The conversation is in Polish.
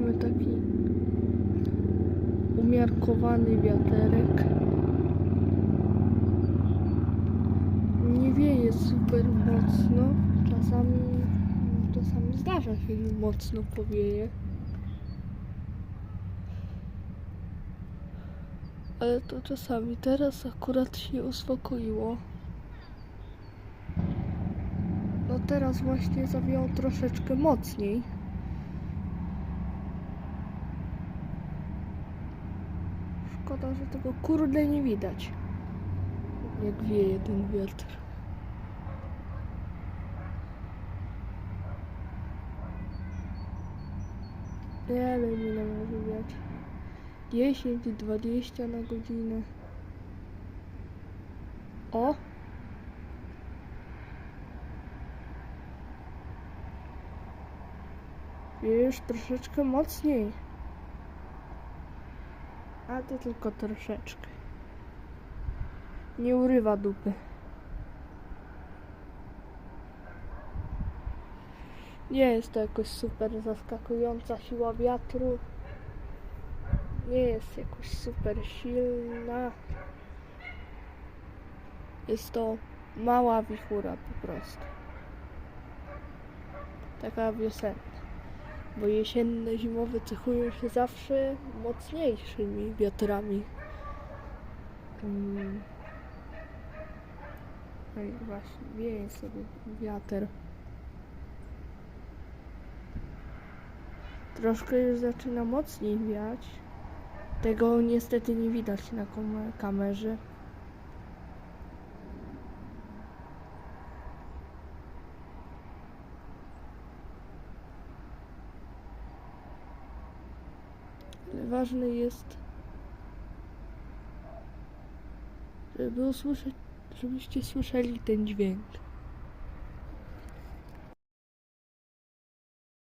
mamy taki umiarkowany wiaterek. Nie wieje super mocno. Czasami, czasami zdarza się, że mocno powieje. Ale to czasami. Teraz akurat się uspokoiło. No teraz właśnie zawiało troszeczkę mocniej. Szkoda, że tego kurde nie widać. Jak wieje ten wiatr. Nie wiem ile może wiatr. 10, 20 na godzinę. O! Już troszeczkę mocniej. A to tylko troszeczkę. Nie urywa dupy. Nie jest to jakoś super zaskakująca siła wiatru. Nie jest jakoś super silna. Jest to mała wichura po prostu. Taka wiosenna bo jesienne, zimowe cechują się zawsze mocniejszymi wiatrami. Mm. No i właśnie, wieje sobie wiatr. Troszkę już zaczyna mocniej wiać. Tego niestety nie widać na kamerze. Ważne jest, żeby usłyszeć, żebyście słyszeli ten dźwięk.